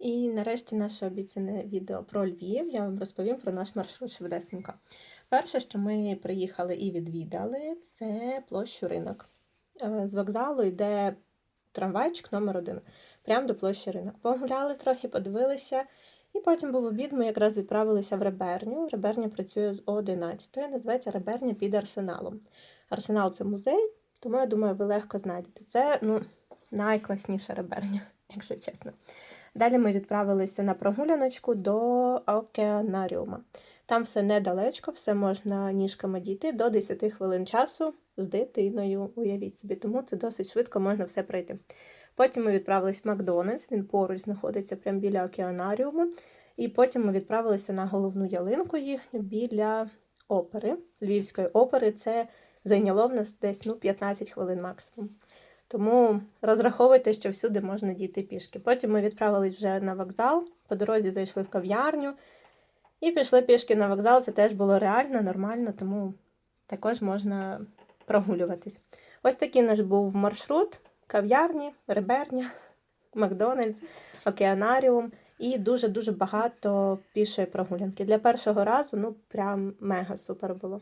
І нарешті наше обіцяне відео про Львів. Я вам розповім про наш маршрут швидесенько. Перше, що ми приїхали і відвідали, це площу ринок. Е, З вокзалу йде трамвайчик номер один, прямо до площі ринок. Погуляли трохи, подивилися. І потім був обід, ми якраз відправилися в реберню. Реберня працює з 11, називається Реберня під арсеналом. Арсенал це музей, тому я думаю, ви легко знайдете. Це ну, найкласніша реберня, якщо чесно. Далі ми відправилися на прогуляночку до океанаріума. Там все недалечко, все можна ніжками дійти до 10 хвилин часу з дитиною, уявіть собі, тому це досить швидко можна все пройти. Потім ми відправились в Макдональдс, він поруч знаходиться прямо біля океанаріуму. І потім ми відправилися на головну ялинку їхню біля опери, Львівської опери. Це зайняло в нас десь ну, 15 хвилин максимум. Тому розраховуйте, що всюди можна дійти пішки. Потім ми відправились вже на вокзал, по дорозі зайшли в кав'ярню і пішли пішки на вокзал. Це теж було реально, нормально, тому також можна прогулюватись. Ось такий наш був маршрут: кав'ярні, реберня, Макдональдс, океанаріум і дуже-дуже багато пішої прогулянки. Для першого разу ну прям мега супер було.